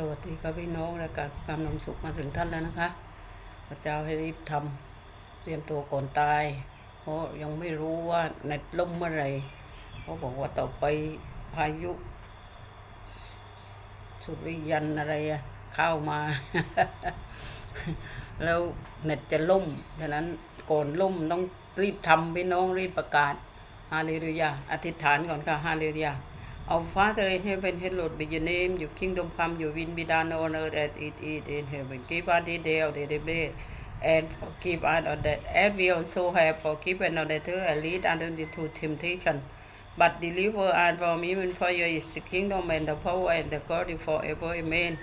สวัสดีครับพี่น้องและการกำนำสุขมาถึงท่านแล้วนะคะพระเจ้าให้รีบทำเตรียมตัวก่อนตาย เพราะยังไม่รู้ว่าเน็ตล่มเมื่อไรเขาบอกว่าต่อไปพายุ สุริยันอะไรอะเข้ามา แล้วเน็ตจะล่มฉะนั้นก่อนล่มต้องรีบทำพี่น้องรีบประกาศฮาเลลูยาอธิษฐานก่อนค่ะฮาเลลูยา Our Father in heaven, hallowed be your name. Your kingdom come, your will be done on earth as it is in heaven. Give us this day our daily bread, and forgive us our debt, as we also have forgiven our debtors, and lead us into temptation, but deliver us from evil. For your is the kingdom and the power and the glory forever. Amen.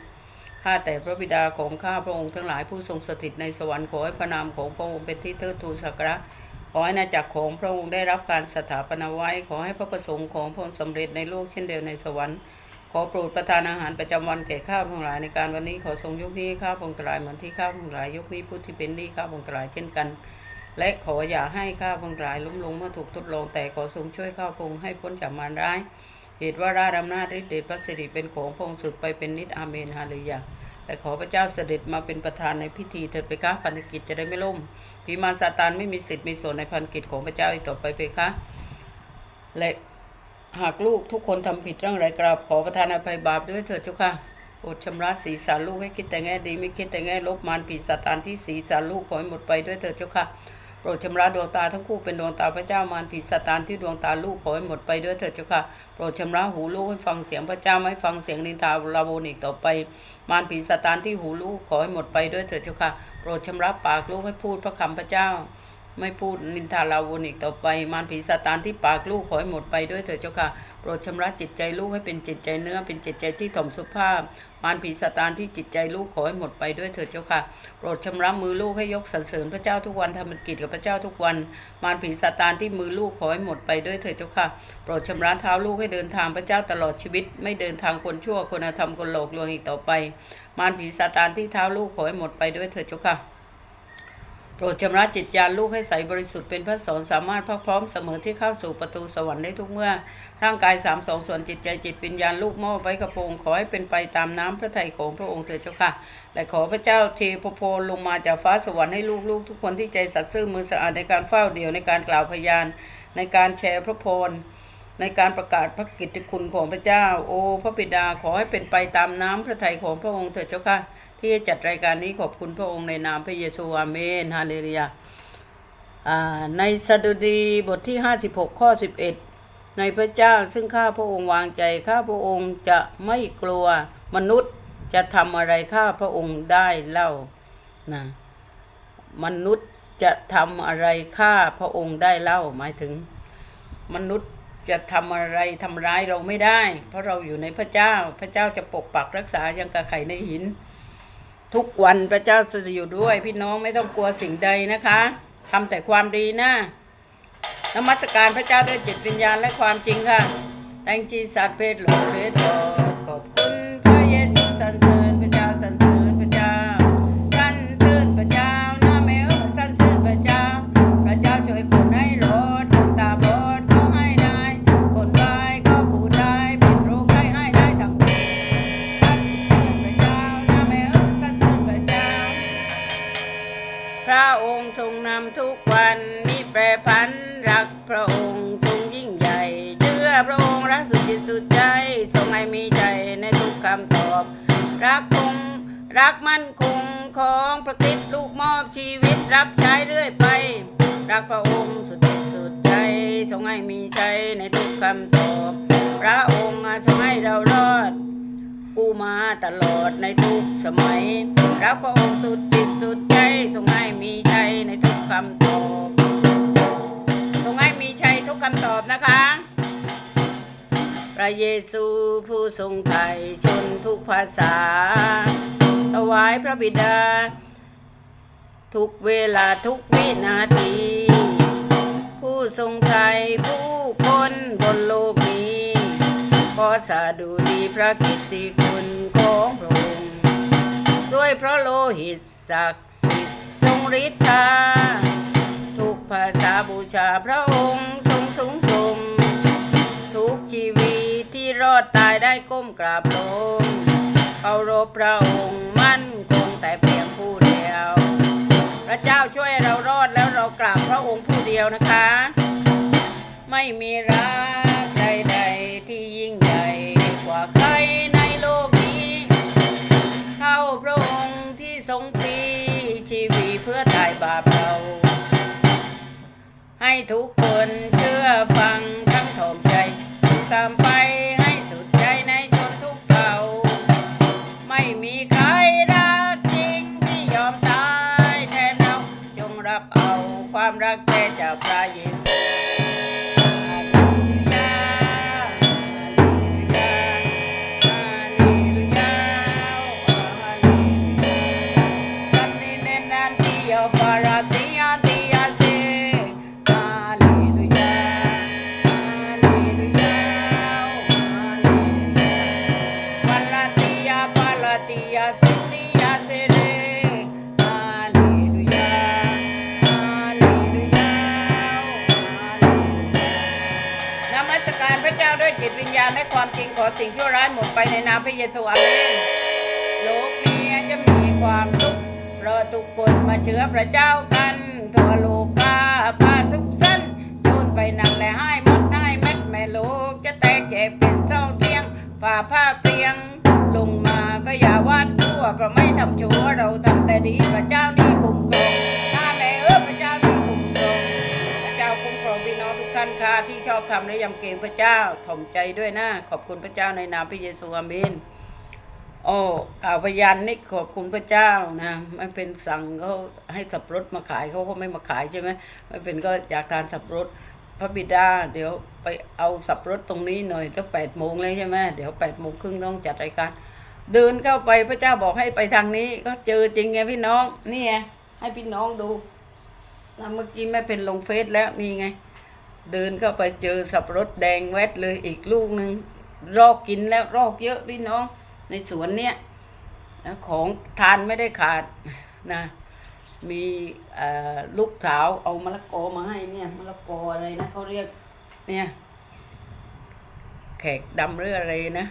ข้าแต่พระบิดาของข้าพระองค์ทั้งหลายผู้ทรงสถิตในสวรรค์ขอให้พระนามของพระองค์เป็นที่เทิดทูนสักการะ ขอให้อาณาจักรของพระองค์ได้รับการสถาปนาไว้ ขอให้พระประสงค์ของพระองค์สำเร็จในโลกเช่นเดียวในสวรรค์ ขอโปรดประทานอาหารประจำวันแก่ข้าพงค์หลายในการวันนี้ขอทรงยกนี้ข้าพระองค์ทั้งหลายเหมือนที่ข้าพงค์หลายยกนี้ผู้ที่เป็นนี้ข้าพระองค์ทั้งหลายเช่นกัน และขออย่าให้ข้าพระองค์ทั้งหลายล้มลงเมื่อถูกทดลองแต่ขอทรงช่วยข้าพงค์ให้พ้นจากมารร้าย เหตุว่าราชอำนาจฤทธิ์เดชพระสิริเป็นของพระองค์สุดไปเป็นนิจอาเมนฮาเลลูยาแต่ขอพระเจ้าเสด็จมาเป็นประธานในพิธีเถิดไปคะพันธกิจจะได้ไม่ล่ม ปีมารซาตานไม่มีสิทธิ์มีส่วนในพันกิจของพระเจ้าอีกต่อไปไปคะและหากลูกทุกคนทำผิดเรื่องไรกราบขอประทานอภัยบาปด้วยเถิดเจ้าค่ะโปรดชำระศีรษะลูกให้คิดแต่แง่ดีไม่คิดแต่แง่ลบมารผีซาตานที่ศีรษะลูกขอให้หมดไปด้วยเถิดเจ้าค่ะโปรดชำระดวงตาทั้งคู่เป็นดวงตาพระเจ้ามารผีซาตานที่ดวงตาลูกขอให้หมดไปด้วยเถิดเจ้าค่ะโปรดชำระหูลูกให้ฟังเสียงพระเจ้าไม่ฟังเสียงนินทาลาโบนอีกต่อไป มารผีสตานที่หูลูกขอให้หมดไปด้วยเถิดเจ้าค่ะ โปรดชำระปากลูกให้พูดพระคำพระเจ้า ไม่พูดนินทาลาวนอีกต่อไป มารผีสตานที่ปากลูกขอให้หมดไปด้วยเถิดเจ้าค่ะโปรดชำระจิตใจลูกให้เป็นจิตใจเนื้อเป็นจิตใจที่ถ่อมสุภาพ มารผีสตานที่จิตใจลูกขอให้หมดไปด้วยเถิดเจ้าค่ะ โปรดชำระมือลูกให้ยกสรรเสริญพระเจ้าทุกวันทำบัญกิจกับพระเจ้าทุกวัน มารผีสตานที่มือลูกขอให้หมดไปด้วยเถิดเจ้าค่ะ โปรดชำระเท้าลูกให้เดินทางพระเจ้าตลอดชีวิต ไม่เดินทางคนชั่วคนธรรมคนหลกลวงอีกต่อไป มารผีซาตานที่เท้าลูกขอให้หมดไปด้วยเถิดเจ้าค่ะโปรดชำระจิตญาณลูกให้ใสบริสุทธิ์เป็นพระสอนสามารถพักพร้อมเสมอที่เข้าสู่ประตูสวรรค์ได้ทุกเมื่อ ร่างกายสามสองส่วนจิตใจจิตวิญญาณลูกมอบไว้กระองค์ขอให้เป็นไปตามน้ำพระทัยของพระองค์เถิดเจ้าค่ะ และขอพระเจ้าเทพโพลลงมาจากฟ้าสวรรค์ให้ลูกๆ ทุกคนที่ใจสัตย์ซื่อมือสะอาดในการเฝ้าเดี่ยวในการกล่าวพยานในการแชร์พระพร ในการประกาศพระกิตติคุณของพระเจ้า โอ้พระบิดาขอให้เป็นไปตามน้ำพระทัยของพระองค์เถิดเจ้าค่ะ ที่จะจัดรายการนี้ขอบคุณพระองค์ในนามพระเยซูอาเมนฮาเลลูยาอ่าในสดุดีบทที่ 56 ข้อ 11 ในพระเจ้าซึ่งข้าพระองค์วางใจข้าพระองค์จะไม่กลัวมนุษย์จะทำอะไรข้าพระองค์ได้เล่านะมนุษย์จะทำอะไรข้าพระองค์ได้เล่าหมายถึง มนุษย์ จะทำอะไรทำร้ายเราไม่ได้ เพราะเราอยู่ในพระเจ้า พระเจ้าจะปกปักรักษายังกระไข่ในหิน ทุกวันพระเจ้าจะอยู่ด้วย พี่น้องไม่ต้องกลัวสิ่งใดนะคะทำแต่ความดีนะนมัสการพระเจ้าด้วยจิตวิญญาณและความจริงค่ะแตงจีสัตว์เพศหลงเพศหลง เยซูผู้ทรงไถ่ชนทุกภาษา ถวายพระบิดา ทุกเวลาทุกวินาที ผู้ทรงไถ่ผู้คนบนโลกนี้ขอสาดูดีพระกิตติคุณของพระองค์ด้วยพระโลหิตศักดิ์สิทธิ์ทรงฤทธาทุกภาษาบูชาพระองค์ทรงสูงส่งทุกชีวิต รอดตายได้ก้มกราบลงเคารพพระองค์มั่นคงแต่เพียงผู้เดียว พระเจ้าช่วยเรารอดแล้วเรากราบพระองค์ผู้เดียวนะคะ ไม่มีรักใดๆที่ยิ่งใหญ่กว่าใครในโลกนี้เท่าพระองค์ที่ทรงพลีชีวิตเพื่อไถ่บาปเรา ให้ทุก อสิ่งชั่วร้ายหมดไปในนามพระเยซูอาเมนโลกนี้จะมีความสุขเพราะทุกคนมาเชื่อพระเจ้ากันทั่วโลกาพาสุขสันโยนไปนักและให้มดให้เม็ดแม่โลกจะแตกแยกเป็นเศร้าเสียงฝ่าผ้าเปลียง ลงมาก็อย่าวาดทั่วเพราะไม่ทำชั่วเราทำแต่ดีพระเจ้านี่คุ้มครอง กท่านค่ะที่ชอบทำและยำเกรงพระเจ้าถ่อมใจด้วยนะขอบคุณพระเจ้าในนามพระเยซูอาเมนโอ้กล่าวพยานนี่ขอบคุณพระเจ้านะไม่เป็นสั่งเขาให้สับรดมาขายเขาก็ไม่มาขายใช่ไหมไม่เป็นก็อยากทานสับรดพระบิดา เดี๋ยวไปเอาสับรดตรงนี้หน่อยก็แปดโมงเลยใช่ไหมเดี๋ยวแปดโมงครึ่งต้องจัดรายการเดินเข้าไปพระเจ้าบอกให้ไปทางนี้ ก็เจอจริงไงพี่น้องนี่ไงให้พี่น้องดูแล้วเมื่อกี้แม่เป็นลงเฟซแล้วนี่ไง เดินเข้าไปเจอสับรดแดงแวดเลยอีกลูกหนึ่งรอกกินแล้วรอกเยอะพี่น้อง ในสวนเนี้ยของทานไม่ได้ขาดนะมีลูกสาวเอามะละกอมาให้เนี่ยมะละกออะไรนะเขาเรียกเนี่ยแขกดำหรืออะไรนะ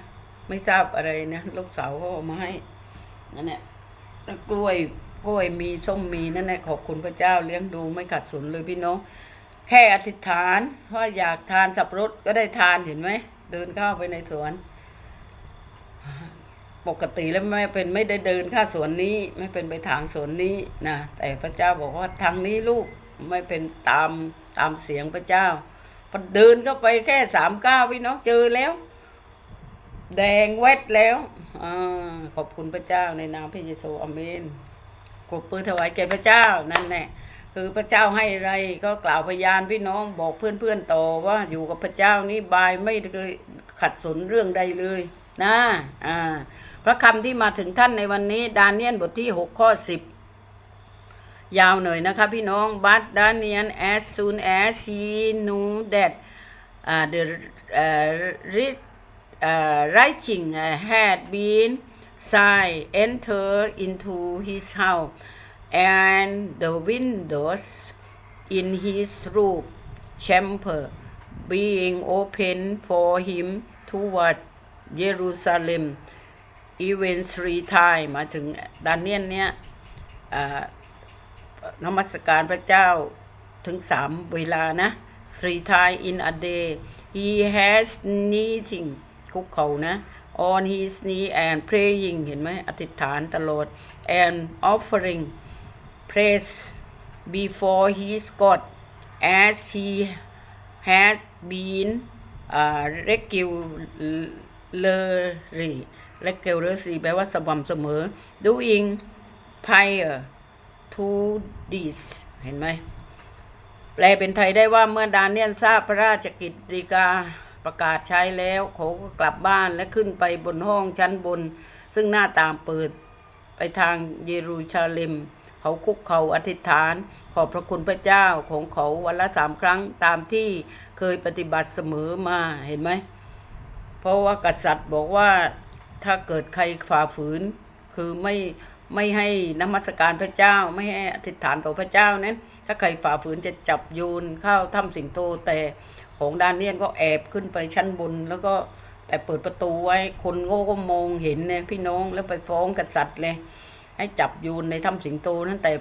ไม่ทราบอะไรนะลูกสาวเขาเอามาให้นั่นแหละกล้วยกล้วยมีส้มมีนั่นแหละขอบคุณพระเจ้าเลี้ยงดูไม่ขาดสนเลยพี่น้อง แค่อธิษฐานว่าอยากทานสับปะรดก็ได้ทานเห็นไหม เดินเข้าไปในสวน ปกติแล้วไม่เป็นไม่ได้เดินข้าสวนนี้ ไม่เป็นไปทางสวนนี้นะแต่พระเจ้าบอกว่าทางนี้ลูกไม่เป็นตามตามเสียงพระเจ้าพอเดินเข้าไปแค่สามก้าวพี่น้องเจอแล้ว แดงแวดแล้วอขอบคุณพระเจ้าในนามพระเยซูอเมนกบปืนถวายแก่พระเจ้านั่นแหละ คือพระเจ้าให้อะไรก็กล่าวพยานพี่น้องบอกเพื่อนๆต่อว่าอยู่กับพระเจ้านี่บายไม่เคยขัดสนเรื่องใดเลยนะอ่าพระคำที่มาถึงท่านในวันนี้ ดานเนียนบทที่หกข้อสิบยาวหน่อยนะคะพี่น้อง but Daniel as soon as he knew that uh, the uh, re- uh, writing uh, had been signed enter into his house and the windows in his room chamber being open for him toward Jerusalem even three times มาถึงดานเนียนเนี้ยอ่านมัสการพระเจ้าถึงสามเวลานะ three time in a day he has kneeling คุกเขานะ on his knee and praying เห็นไหมอธิษฐานตลอด and offering praise before his God as he had been uh, regularly regularly แปลว่าสม่ำเสมอ doing prior to this เห็นไหม แปลเป็นไทยได้ว่าเมื่อดานเนียนทราบพระราชกิจดีกาประกาศใช้แล้วเขาก็กลับบ้านและขึ้นไปบนห้องชั้นบน ซึ่งหน้าต่างเปิดไปทางเยรูซาเล็ม เขาคุกเขาอธิษฐาน ขอบพระคุณพระเจ้าของเขาวันละสามครั้งตามที่เคยปฏิบัติเสมอมาเห็นไหม เพราะว่ากษัตริย์บอกว่าถ้าเกิดใครฝ่าฝืน คือไม่ไม่ให้นมัสการพระเจ้าไม่ให้อธิษฐานต่อพระเจ้านั้น ถ้าใครฝ่าฝืนจะจับโยนเข้าถ้ำสิงโตแต่ของดานเนียนก็แอบขึ้นไปชั้นบน แล้วก็แต่เปิดประตูไว้คนโง่ก็มองเห็นเนี่ยพี่น้องแล้วไปฟ้องกษัตริย์เลย ให้จับโยูนในถ้ำสิงโตนั่นแต่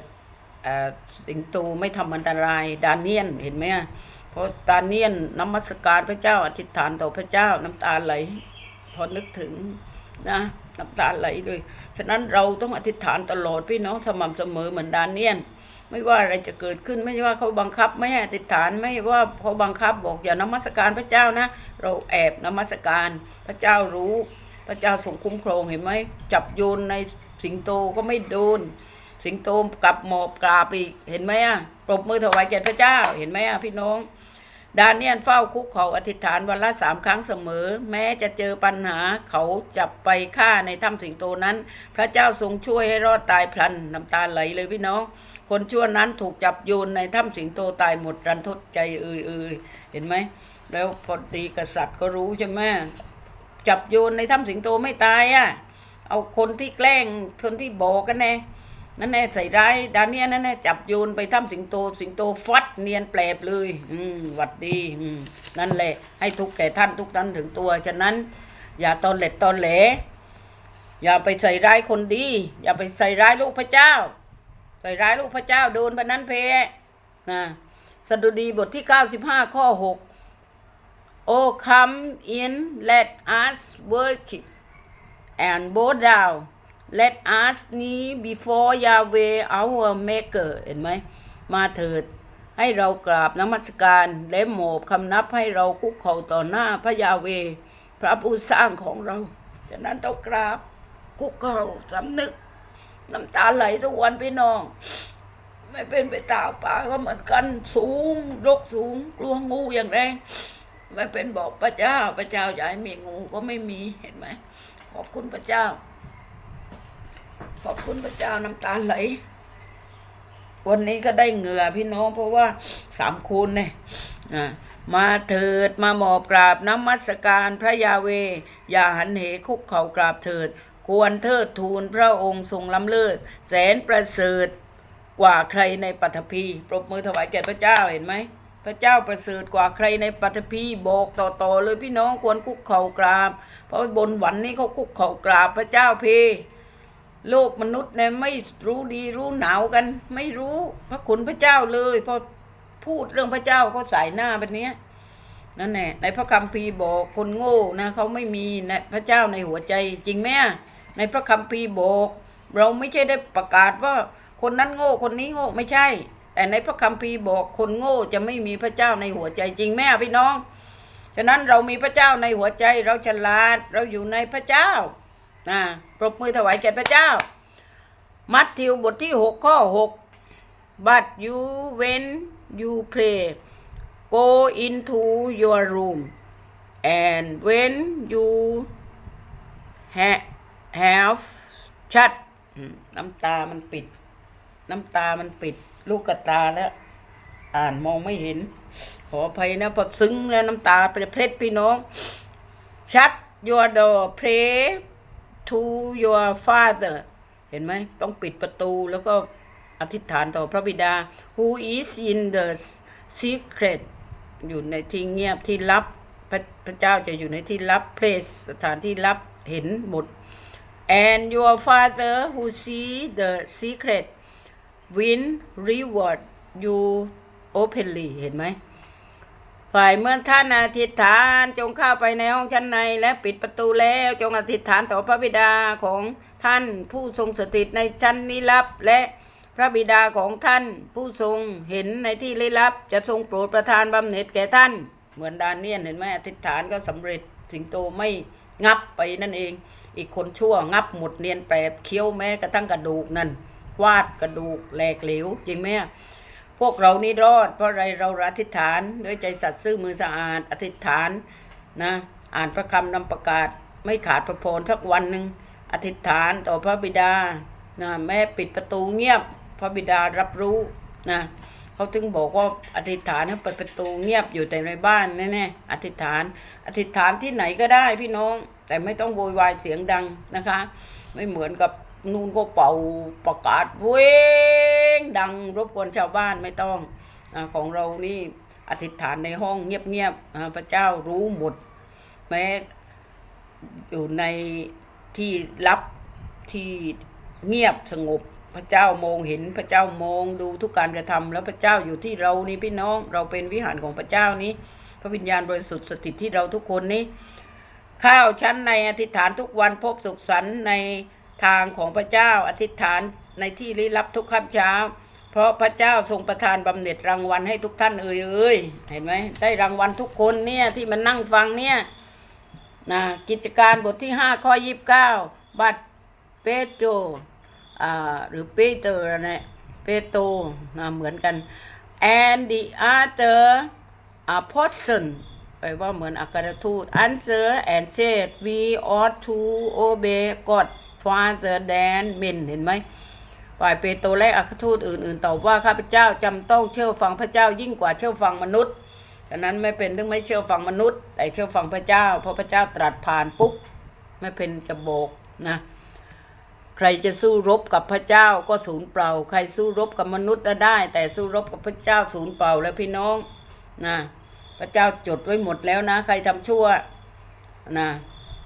สิงโตไม่ทำอันตรายดานเนียนเห็นไหมเพราะดานเนียนนมัสการพระเจ้าอธิษฐานต่อพระเจ้าน้ำตาไหล พอนึกถึงนะน้ำตาไหลเลยฉะนั้นเราต้องอธิษฐานตลอดพี่น้องสม่ำเสมอเหมือนดานเนียนไม่ว่าอะไรจะเกิดขึ้นไม่ว่าเขาบังคับไม่ให้อธิษฐานไม่ว่าเขาบังคับบอกอย่านมัสการพระเจ้านะ เราแอบนมัสการพระเจ้ารู้ พระเจ้าทรงคุ้มครองเห็นไหมจับโยนใน สิงโตก็ไม่โดน สิงโตกลับหมอบกราบอีกเห็นไหมอะปรบมือถวายแก่พระเจ้าเห็นไหมอะพี่น้องดานเนียนเฝ้าคุกเขาอธิษฐานวันละสามครั้งเสมอ แม้จะเจอปัญหาเขาจับไปฆ่าในถ้ำสิงโตนั้น พระเจ้าทรงช่วยให้รอดตายพลันน้ำตาไหลเลยพี่น้อง คนชั่วนั้นถูกจับโยนในถ้ำสิงโตตายหมดรันทดใจเอ่ยเอ่ยเห็นไหม แล้วพอดีกษัตริย์ก็รู้ใช่ไหมจับโยนในถ้ำสิงโตไม่ตายอะ เอาคนที่แกล้งคนที่บอกกันแน่นั่นแน่ใส่ร้ายดานเนียนั่นแน่จับโยนไปถ้ำสิงโต สิงโตฟัดเนียนแปลบเลย อืมหวัดดี อืมนั่นแหละ ให้ทุกแก่ท่านทุกท่านถึงตัว ฉะนั้น อย่าตอนเล็ดตอนแหล อย่าไปใส่ร้ายคนดี อย่าไปใส่ร้ายลูกพระเจ้า ใส่ร้ายลูกพระเจ้าโดนไปนั้นเพนะสดุดีบทที่95ข้อ6 Oh come in let us worship and bow down let us kneel before Yahweh our maker เห็นไหม มาเถิด ให้เรากราบนมัสการ และโหมอบคำนับให้เราคุกเข่าต่อหน้าพระยาเว พระผู้สร้างของเรา ฉะนั้นต้องกราบคุกเข่าสำนึก น้ำตาไหลทุกวันพี่น้อง ไม่เป็นไปตาป่าก็เหมือนกันสูงรกสูงกลัวงูอย่างแรงไม่เป็นบอกพระเจ้าพระเจ้าอยาให้มีงูก็ไม่มีเห็นไหม ขอบคุณพระเจ้า ขอบคุณพระเจ้าน้ำตาไหล วันนี้ก็ได้เหงื่อพี่น้องเพราะว่าสามคูณเนี่ยมาเถิดมาหมอบกราบน้ำมัสการพระยาเว อย่าหันเหคุกเข่ากราบเถิด ควรเทิดทูลพระองค์ทรงล้ำเลิศแสนประเสริฐกว่าใครในปัทภีปรบมือถวายแก่พระเจ้าเห็นไหมพระเจ้าประเสริฐกว่าใครในปัทภีบอกต่อๆเลยพี่น้องควรคุกเข่ากราบ เพราะบนวันนี้เขาคุกเข่ากราบพระเจ้าเพโลกมนุษย์เนี่ยไม่รู้ดีรู้หนาวกัน ไม่รู้พระคุณพระเจ้าเลยพอพูดเรื่องพระเจ้าเขาใส่หน้าแบบนี้นั่นแหละในพระคัมภีร์บอกคนโง่นะเขาไม่มีนะพระเจ้าในหัวใจจริงไหมในพระคัมภีร์บอก เราไม่ใช่ได้ประกาศว่าคนนั้นโง่คนนี้โง่ไม่ใช่ แต่ในพระคัมภีร์บอกคนโง่จะไม่มีพระเจ้าในหัวใจจริงไหมพี่น้อง ฉะนั้นเรามีพระเจ้าในหัวใจเราฉลาดเราอยู่ในพระเจ้านะปรบมือถวายแก่พระเจ้า มัทธิวบทที่หกข้อหก but you when you pray go into your room and when you ha- have shut น้ำตามันปิด น้ำตามันปิด ลูกกระตาแล้ว อ่านมองไม่เห็น ขออภัยนะพอซึ้งแล้วน้ำตาจะเพล็ดพี่น้อง shut your door pray to your father เห็นไหม ต้องปิดประตูแล้วก็อธิษฐานต่อพระบิดา who is in the secret อยู่ในที่เงียบที่ลับพระพระเจ้าจะอยู่ในที่ลับ place สถานที่ลับเห็นหมด and your father who see the secret will reward you openly เห็นไหม ฝ่ายเมื่อท่านอธิษฐานจงเข้าไปในห้องชั้นในและปิดประตูแล้วจงอธิษฐานต่อพระบิดาของท่านผู้ทรงสถิตในชั้นนิลับและพระบิดาของท่านผู้ทรงเห็นในที่ลี้ลับ จะทรงโปรดประทานบำเหน็จแก่ท่าน เหมือนดานเนียนเห็นไหมอธิษฐานก็สำเร็จสิงโตไม่งับไปนั่นเอง อีกคนชั่วงับหมดเนียนแปบเคี้ยวแม้กระทั่งกระดูกนั่นวาดกระดูกแหลกเหลวจริงไหม พวกเรานี่รอด เพราะอะไรเราอธิษฐานด้วยใจสัตย์ซื่อมือสะอาดอธิษฐานนะอ่านพระคำนำประกาศไม่ขาดพระพรสักวันหนึ่งอธิษฐานต่อพระบิดานะแม่ปิดประตูเงียบ พระบิดารับรู้นะเขาถึงบอกว่าอธิษฐานให้เปิดประตูเงียบอยู่แต่ในบ้านแน่ๆอธิษฐาน อธิษฐานที่ไหนก็ได้พี่น้อง แต่ไม่ต้องโวยวายเสียงดังนะคะ ไม่เหมือนกับ นูนก็เป่าประกาศเว้งดังรบกวนชาวบ้านไม่ต้องอของเรานี่อธิษฐานในห้องเงียบๆพระเจ้ารู้หมด แม้อยู่ในที่ลับที่เงียบสงบ พระเจ้ามองเห็นพระเจ้ามองดูทุกการกระทำแล้วพระเจ้าอยู่ที่เรานี่พี่น้องเราเป็นวิหารของพระเจ้านี้พระวิญญาณบริสุทธิ์สถิตที่เราทุกคนนี้ ข้าวชั้นในอธิษฐานทุกวันพบสุขสันต์ใน ทางของพระเจ้าอธิษฐานในที่ลี้ลับทุกค่ำเช้า เพราะพระเจ้าทรงประทานบำเหน็จรางวัลให้ทุกท่านเอ่ยเอ่ยเห็นไหมได้รางวัลทุกคนเนี่ยที่มันนั่งฟังเนี่ยนะกิจการบทที่ห้าข้อยีิบเก้าบัตเปโตรอ่าหรือเปเตอร์นะเปโตรนะเหมือนกัน and the other apostle แปลว่าเหมือนอัครทูต answer and said we ought to obey God father than men เห็นไหมฝ่ายเปโตรและอัคทูตอื่นๆตอบว่าข้าพเจ้าจำต้องเชื่อฟังพระเจ้ายิ่งกว่าเชื่อฟังมนุษย์ดังนั้นไม่เป็นต้องไม่เชื่อฟังมนุษย์ แต่เชื่อฟังพระเจ้าเพราะพระเจ้าตรัสผ่านปุ๊บไม่เป็นจะโบกนะใครจะสู้รบกับพระเจ้าก็ศูนย์เปล่า ใครสู้รบกับมนุษย์น่ะได้ แต่สู้รบกับพระเจ้าศูนย์เปล่าแล้วพี่น้องนะพระเจ้าจดไว้หมดแล้วนะ ใครทำชั่วนะ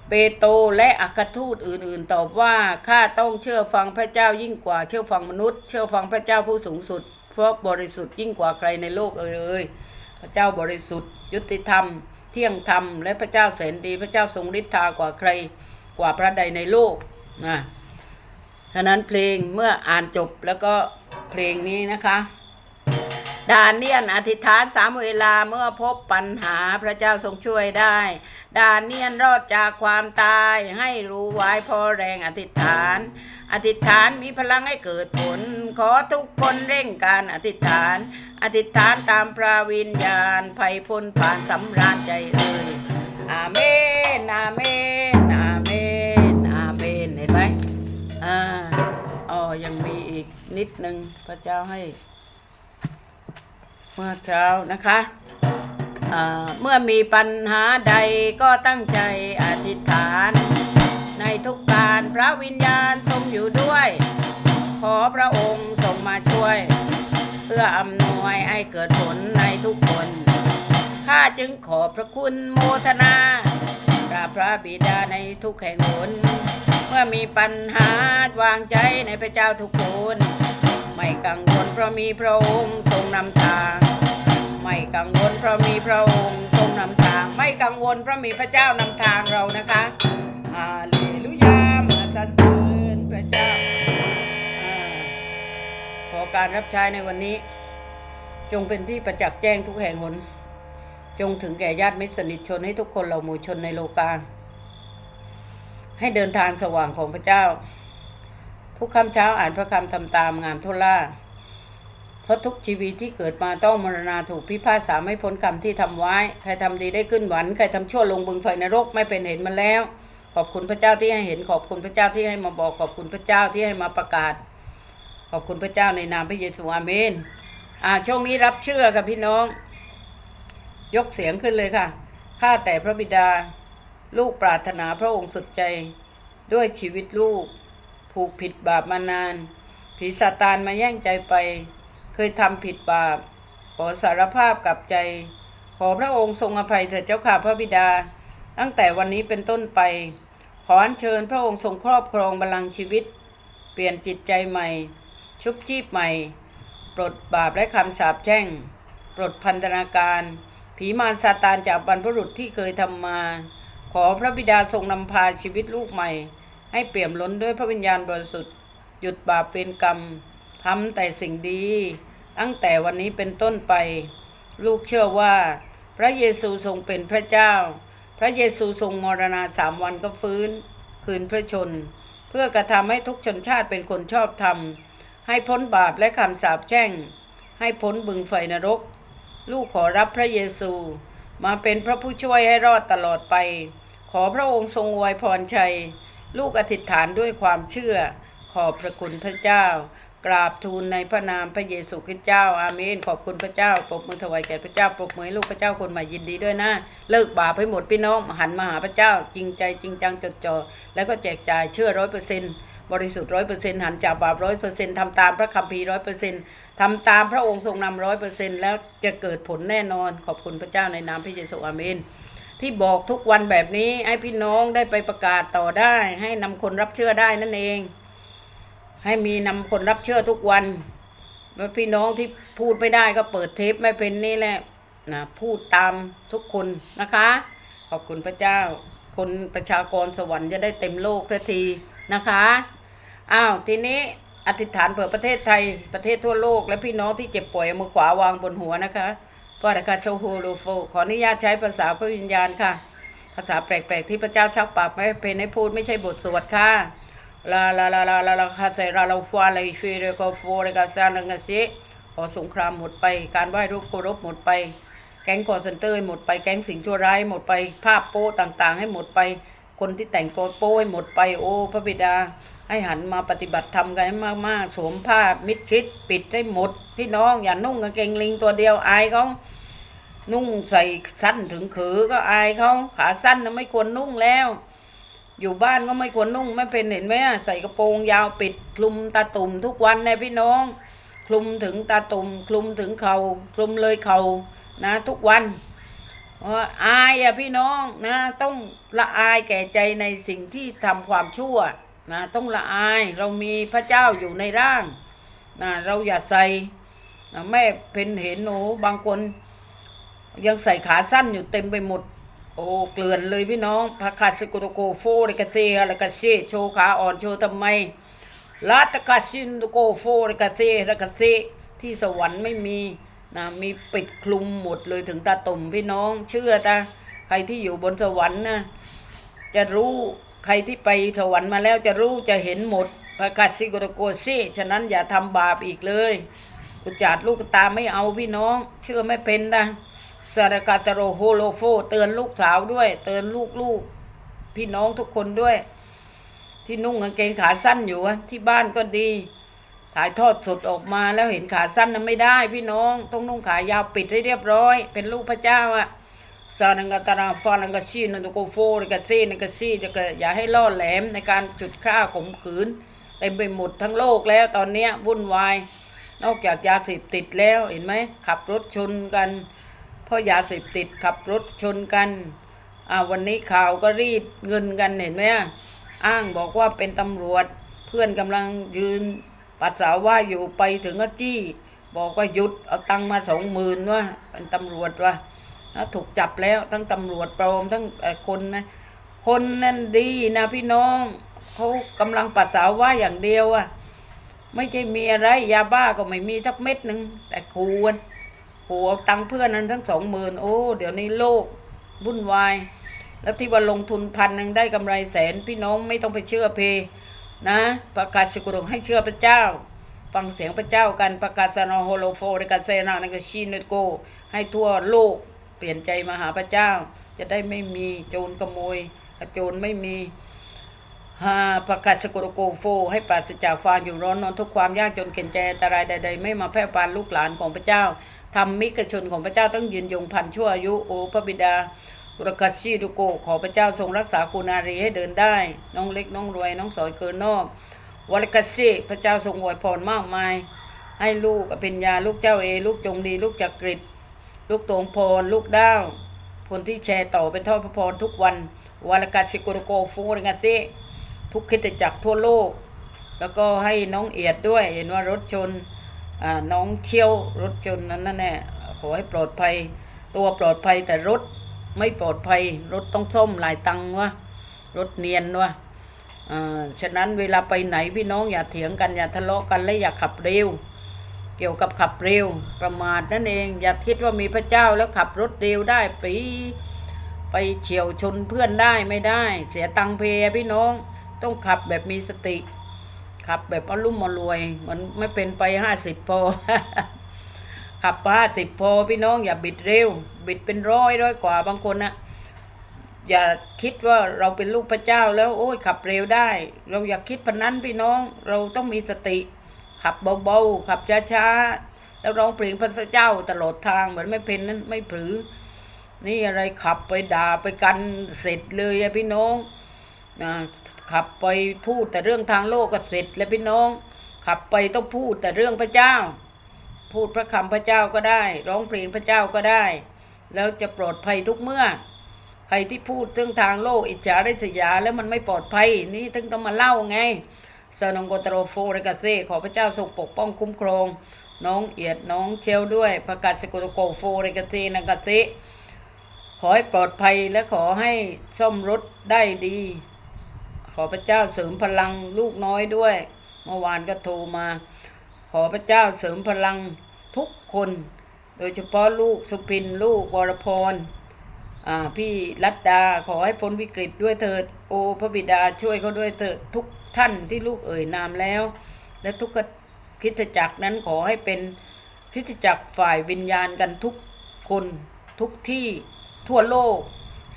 เปโตและอัครทูตอื่นๆ ตอบว่าข้าต้องเชื่อฟังพระเจ้ายิ่งกว่าเชื่อฟังมนุษย์ เชื่อฟังพระเจ้าผู้สูงสุด เพราะบริสุทธิ์ยิ่งกว่าใครในโลกเอ่ยพระเจ้าบริสุทธิ์ ยุติธรรม เที่ยงธรรม และพระเจ้าแสนดีพระเจ้าทรงฤทธากว่าใครกว่าพระใดในโลกนะฉะนั้นเพลงเมื่ออ่านจบแล้วก็เพลงนี้นะคะดานเนียนอธิษฐานสามเวลาเมื่อพบปัญหาพระเจ้าทรงช่วยได้ ดานเนียนรอดจากความตายให้รู้ไว้พอแรงอธิษฐาน อธิษฐานมีพลังให้เกิดผล ขอทุกคนเร่งการอธิษฐาน อธิษฐานตามพระวิญญาณภัยพ้นผ่านสำราญใจเอ่ยอาเมนอาเมนอาเมนอาเมนเห็นไหมอ่าอ๋อยังมีอีกนิดนึงพระเจ้าให้เมื่อเช้านะคะ เมื่อมีปัญหาใดก็ตั้งใจอธิษฐาน ในทุกการพระวิญญาณทรงอยู่ด้วย ขอพระองค์ทรงมาช่วย เพื่ออำนวยให้เกิดผลในทุกคนข้าจึงขอพระคุณโมทนากราบพระบิดาในทุกแห่งหนเมื่อมีปัญหาวางใจในพระเจ้าทุกคน ไม่กังวลเพราะมีพระองค์ทรงนำทาง ไม่กังวลเพราะมีพระองค์ทรงนำทาง ไม่กังวลเพราะมีพระเจ้านำทางเรานะคะฮาเลลูยามาสรรเสริญพระเจ้าขอการรับใช้ในวันนี้ จงเป็นที่ประจักษ์แจ้งทุกแห่งหน จงถึงแก่ญาติมิตรสนิทชนให้ทุกคนเราหมู่ชนในโลกาให้เดินทางสว่างของพระเจ้า ทุกคำเช้าอ่านพระคำทำตามงามทุล่า เพราะทุกชีวิตที่เกิดมาต้องมรณาถูกพิพากษาไม่พ้นกรรมที่ทำไว้ ใครทำดีได้ขึ้นหวันใครทำชั่วลงบึงไฟนรกไม่เป็นเห็นมาแล้ว ขอบคุณพระเจ้าที่ให้เห็นขอบคุณพระเจ้าที่ให้มาบอกขอบคุณพระเจ้าที่ให้มาประกาศ ขอบคุณพระเจ้าในนามพระเยซูอาเมนอ่าช่วงนี้รับเชื่อกับพี่น้อง ยกเสียงขึ้นเลยค่ะข้าแต่พระบิดา ลูกปรารถนาพระองค์สุดใจ ด้วยชีวิตลูก ผูกผิดบาปมานาน ผีซาตานมาแย่งใจไป เคยทำผิดบาป ขอสารภาพกับใจ ขอพระองค์ทรงอภัยเถิดเจ้าข้าพระบิดา ตั้งแต่วันนี้เป็นต้นไป ขออัญเชิญพระองค์ทรงครอบครองบัลลังก์ชีวิต เปลี่ยนจิตใจใหม่ ชุบชีพใหม่ ปลดบาปและคำสาปแช่ง ปลดพันธนาการ ผีมารซาตานจากบรรพบุรุษที่เคยทำมา ขอพระบิดาทรงนำพาชีวิตลูกใหม่ ให้เปี่ยมล้นด้วยพระวิญญาณบริสุทธิ์ หยุดบาปเป็นกรรม ทำแต่สิ่งดี ตั้งแต่วันนี้เป็นต้นไป ลูกเชื่อว่า พระเยซูทรงเป็นพระเจ้า พระเยซูทรงมรณาสามวันก็ฟื้น คืนพระชน เพื่อกระทำให้ทุกชนชาติเป็นคนชอบธรรม ให้พ้นบาปและคำสาปแช่ง ให้พ้นบึงไฟนรก ลูกขอรับพระเยซู มาเป็นพระผู้ช่วยให้รอดตลอดไป ขอพระองค์ทรงอวยพรชัย ลูกอธิษฐานด้วยความเชื่อ ขอบพระคุณพระเจ้า กราบทูลในพระนามพระเยซูคริสต์เจ้าอาเมนขอบคุณพระเจ้าปรบมือถวายแก่พระเจ้าปรบมือลูกพระเจ้าคนใหม่ยินดีด้วยนะ เลิกบาปให้หมดพี่น้องหันมาหาพระเจ้าจริงใจจริงจังจดจ่อแล้วก็แจกจ่ายเชื่อร้อยเปอร์เซ็นต์บริสุทธิ์ร้อยเปอร์เซ็นต์หันจากบาปร้อยเปอร์เซ็นต์ทำตามพระคัมภีร์ร้อยเปอร์เซ็นต์ทำตามพระองค์ทรงนำร้อยเปอร์เซ็นต์แล้วจะเกิดผลแน่นอน ขอบคุณพระเจ้าในนามพระเยซูอาเมนที่บอกทุกวันแบบนี้ให้พี่น้องได้ไปประกาศต่อได้ ให้นำคนรับเชื่อได้นั่นเอง ให้มีนำคนรับเชื่อทุกวันแล้วพี่น้องที่พูดไม่ได้ก็เปิดเทปไม่เป็นนี่แหละนะพูดตามทุกคนนะคะ ขอบคุณพระเจ้า คนประชากรสวรรค์จะได้เต็มโลกสักทีนะคะอ้าวทีนี้อธิษฐานเผื่อประเทศไทยประเทศทั่วโลก และพี่น้องที่เจ็บป่วยมือขวาวางบนหัวนะคะพระดคาโชโฮโลโฟขออนุญาตใช้ภาษาพระวิญญาณค่ะ ภาษาแปลกๆที่พระเจ้าชักปากไม่เป็นให้พูดไม่ใช่บทสวดค่ะ ลาลาลาลาลาลาคาเซราลาฟัวลาฟีเรกอโฟเรกาซานังกาเซขอสงครามหมดไป การไหว้รูปเคารพหมดไป แก๊งคอร์เซนเตอร์หมดไป แก๊งสิ่งชั่วร้ายหมดไป ภาพโป๊ต่างๆ ให้หมดไป คนที่แต่งตัวโป๊ให้หมดไป โอ้พระบิดา ให้หันมาปฏิบัติธรรมกันให้มากๆ สวมผ้ามิดชิดปิดให้หมด พี่น้องอย่านุ่งกางเกงลิงตัวเดียวอายเขานุ่งใส่สั้นถึงขือก็อายเขาขาสั้นนะไม่ควรนุ่งแล้ว อยู่บ้านก็ไม่ควรนุ่งไม่เป็นเห็นไหมใส่กระโปรงยาวปิดคลุมตาตุ่มทุกวันนะพี่น้อง คลุมถึงตาตุ่มคลุมถึงเขา่าคลุมเลยเข่านะ ทุกวันเพราวอายอะพี่น้องนะต้องละอายแก่ใจในสิ่งที่ทำความชั่วนะต้องละอายเรามีพระเจ้าอยู่ในร่างนะเราอย่าใส่นะแม่เพนเห็นหนูบางคน ยังใส่ขาสั้นอยู่เต็มไปหมด โอ้เกลื่อนเลยพี่น้องพระคาสิโกโตโกโฟเรกาเซอะไรกาเซโชขาอ่อนโชทำไมลาตกาชินโตโกโฟเรกาเซเรกาเซที่สวรรค์ไม่มีนะมีปิดคลุมหมดเลยถึงตาตุ่มพี่น้อง เชื่อตาใครที่อยู่บนสวรรค์นะจะรู้ใครที่ไปสวรรค์มาแล้วจะรู้จะเห็นหมดพระคาสิกโตโกเซฉะนั้นอย่าทำบาปอีกเลย อุจาดลูกตาไม่เอาพี่น้อง เชื่อไม่เป็นนะ สารกาตโรโฮโลโฟ เตือนลูกสาวด้วย เตือนลูกลูกๆพี่น้องทุกคนด้วย ที่นุ่งกางเกงขาสั้นอยู่ที่บ้านก็ดี ถ่ายทอดสดออกมาแล้วเห็นขาสั้นนั้นไม่ได้ พี่น้องต้องนุ่งขายาวปิดให้เรียบร้อย เป็นลูกพระเจ้าอะสานังกาตาราฟานังกาชีนันโกโฟนกาซีนังกาซีจะเก็อย่าให้ล่อแหลมในการจุดฆ่าข่มขืนเต็มไปหมดทั้งโลกแล้วตอนเนี้ยวุ่นวาย นอกจากยาเสพติดแล้วเห็นไหมขับรถชนกัน เพราะยาเสพติดขับรถชนกันอ่าวันนี้ข่าวก็รีดเงินกันเห็นไหมอ้างบอกว่าเป็นตำรวจ เพื่อนกำลังยืนปัสสาวะอยู่ไปถึงก็จี้ บอกว่าหยุดเอาตังมาสองหมื่นว่าเป็นตำรวจว่าแล้วถูกจับแล้วทั้งตำรวจปลอมทั้งคนนะคนนั่นดีนะพี่น้องเขากำลังปัสสาวะอย่างเดียวอะไม่ใช่มีอะไรยาบ้าก็ไม่มีสักเม็ดหนึ่งแต่คูน โหเอาตังเพื่อนนั้นทั้งสองหมื่นโอ้ เดี๋ยวนี้โลกวุ่นวาย แล้วที่ว่าลงทุนพันหนึ่งได้กำไรแสน พี่น้องไม่ต้องไปเชื่อเพนะประกาศสกุลให้เชื่อพระเจ้า ฟังเสียงพระเจ้ากันประกาศสนอโฮโลโฟในการเซนาในกชินโก ให้ทั่วโลกเปลี่ยนใจมาหาพระเจ้า จะได้ไม่มีโจรขโมยโจรไม่มีหาประกาศสกุลโกโฟ ให้ปราศจากความอยู่ร้อนนอนทุกความยากจนเข็นใจอันตรายใด ๆ ไม่มาแพร่ปานลูกหลานของพระเจ้า ทำมิกชนของพระเจ้าต้องยืนยงพันชั่วอายุโอพระบิดาบุรกัสชีดุโกขอพระเจ้าทรงรักษาคุณารีให้เดินได้ น้องเล็กน้องรวยน้องสอยเกินนอกวรกัสชีพระเจ้าทรงอวยพรมากมาย ให้ลูกอภิญญาลูกเจ้าเอ ลูกจงดี ลูกจักริดลูกตงพรลูกด้าวคนที่แชร์ต่อเป็นทอดพระพรทุกวันวรกัสชิโกโกฟูริกาซีทุกคิดจักทั่วโลก แล้วก็ให้น้องเอียดด้วยเห็นว่ารถชน น้องเชี่ยวรถชนนั้นนั่นแหละขอให้ปลอดภัย ตัวปลอดภัยแต่รถไม่ปลอดภัย รถต้องส้มหลายตังวะรถเนียนวะฉะนั้นเวลาไปไหนพี่น้องอย่าเถียงกันอย่าทะเลาะกันและอย่าขับเร็ว เกี่ยวกับขับเร็วประมาทนั่นเอง อย่าคิดว่ามีพระเจ้าแล้วขับรถเร็วได้ปีไปเฉียวชนเพื่อนได้ไม่ได้ เสียตังเพยพี่น้อง ต้องขับแบบมีสติ ขับแบบอารมุ่มอรวย มันไม่เป็นไปห้าสิบพอขับห้าสิบพอพี่น้องอย่าบิดเร็ว บิดเป็นร้อยร้อยกว่าบางคนนะอย่าคิดว่าเราเป็นลูกพระเจ้าแล้วโอ้ยขับเร็วได้ เราอย่าคิดพนนั้นพี่น้องเราต้องมีสติ ขับเบาๆขับช้าๆแล้วร้องเพลงพระเจ้าตลอดทางเหมือนไม่เป็นนั้นไม่ผือ นี่อะไรขับไปด่าไปกันเสร็จเลยอะพี่น้องนะ ขับไปพูดแต่เรื่องทางโลกก็เสร็จแล้วพี่น้อง ขับไปต้องพูดแต่เรื่องพระเจ้า พูดพระคำพระเจ้าก็ได้ ร้องเพลงพระเจ้าก็ได้ แล้วจะปลอดภัยทุกเมื่อใครที่พูดเรื่องทางโลกอิจฉาริษยาแล้วมันไม่ปลอดภัยนี่ถึงต้องมาเล่าไงเซนองโกตโรโฟเรกาเซขอพระเจ้าทรงปกป้องคุ้มครองน้องเอียดน้องเชลด้วยประกาศสกุลโกโฟเรกาเซนังกาเซขอให้ปลอดภัยและขอให้ซ่อมรถได้ดี ขอพระเจ้าเสริมพลังลูกน้อยด้วย เมื่อวานก็โทรมา ขอพระเจ้าเสริมพลังทุกคน โดยเฉพาะลูกสุพินลูกวรพรพี่รัตดาขอให้พ้นวิกฤตด้วยเถิด โอพระบิดาช่วยเขาด้วยเถิดทุกท่านที่ลูกเอ่ยนามแล้ว และทุกคริสตจักรนั้นขอให้เป็นคริสตจักรฝ่ายวิญญาณกันทุกคนทุกที่ทั่วโลก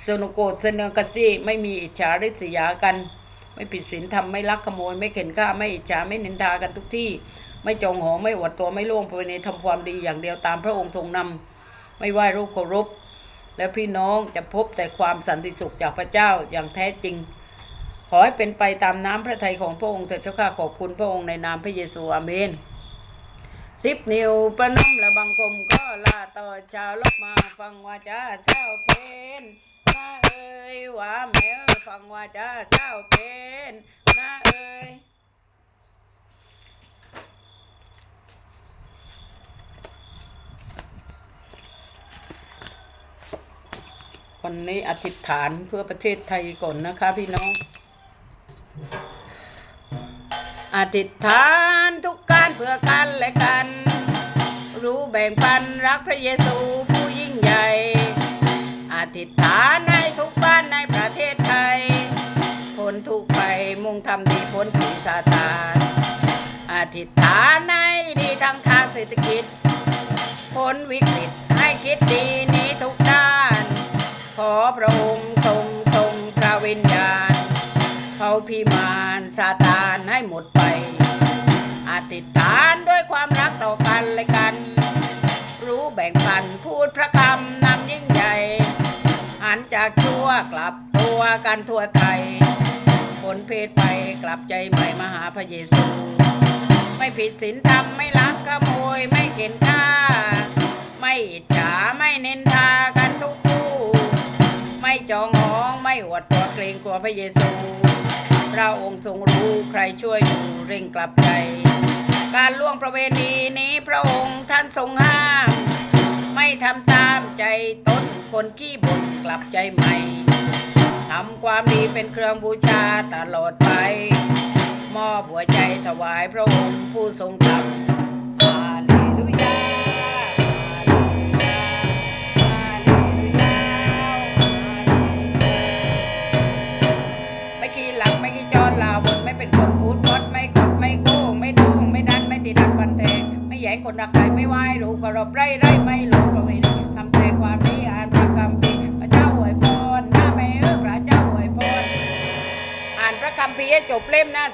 เซโนโกเซเนกาซีไม่มีอิจฉาริษยากัน ไม่ผิดศีลธรรมไม่ลักขโมย ไม่เข็นฆ่าไม่อิจฉาไม่นินทากันทุกที่ ไม่จองหองไม่อวดตัวไม่ล่วงประเวณีทำความดีอย่างเดียวตามพระองค์ทรงนำไม่ไหว้รูปเคารพและพี่น้องจะพบแต่ความสันติสุขจากพระเจ้าอย่างแท้จริง ขอให้เป็นไปตามน้ำพระทัยของพระองค์เถิดเจ้าข้าขอบคุณพระองค์ในนามพระเยซูอาเมนสิบนิ้วประนมและบังคมก็ลาต่อชาวลกมาฟังว่าจ้าเจ้าเพนนาเอ้ยว่าแม่เอ้ย ฟังว่าจ้าเจ้าเพนนาเอ้ยวันนี้อธิษฐานเพื่อประเทศไทยก่อนนะคะ พี่น้อง อธิษฐานทุกการเพื่อกันและกัน รู้แบ่งปันรักพระเยซูผู้ยิ่งใหญ่ อธิษฐานให้ทุกบ้านในประเทศ งทำดีพ้นผีซาตานอธิษฐานให้ดีทั้งทางเศรษฐกิจ พ้นวิกฤตให้คิดดีนี้ทุกด้าน ขอพระองค์ทรงทรงพระวิญญาณเขาพิมานซาตานให้หมดไป อธิษฐานด้วยความรักต่อกันและกัน รู้แบ่งปันพูดพระคำนำยิ่งใหญ่หันจากชั่วกลับตัวกันทั่วไทย ผลเพศไปกลับใจใหม่มาหาพระเยซู ไม่ผิดศีลธรรมไม่ลักขโมยไม่เข็นฆ่า ไม่อิจฉาไม่เน้นทากันทุกคู่ ไม่จองหองไม่อวดตัวเกรงกลัวพระเยซู พระองค์ทรงรู้ใครช่วยอยู่เร่งกลับใจ การล่วงประเวณีนี้พระองค์ท่านทรงห้าม ไม่ทำตามใจตนคนขี้บ่นกลับใจใหม่ ทำความดีเป็นเครื่องบูชาตลอดไป มอบหัวใจถวายพระองค์ผู้ทรงธรรม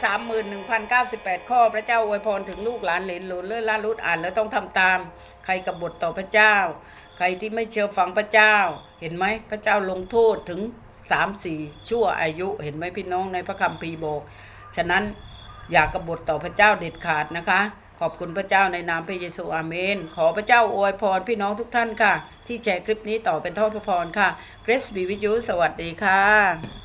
สามหมื่นหนึ่งพันเก้าสิบแปดข้อพระเจ้าอวยพรถึงลูกหลานเหลนหลุนเลื่อนล่ารุดอ่านแล้วต้องทำตาม ใครกบฏต่อพระเจ้า ใครที่ไม่เชื่อฟังพระเจ้า เห็นไหมพระเจ้าลงโทษถึงสามสี่ชั่วอายุเห็นไหมพี่น้องในพระคัมภีร์บอก ฉะนั้นอย่ากบฏต่อพระเจ้าเด็ดขาดนะคะ ขอบคุณพระเจ้าในนามพระเยซูอาเมน ขอพระเจ้าอวยพรพี่น้องทุกท่านค่ะ ที่แชร์คลิปนี้ต่อเป็นทอดพระพรค่ะเกรสบีวิจูสวัสดีค่ะ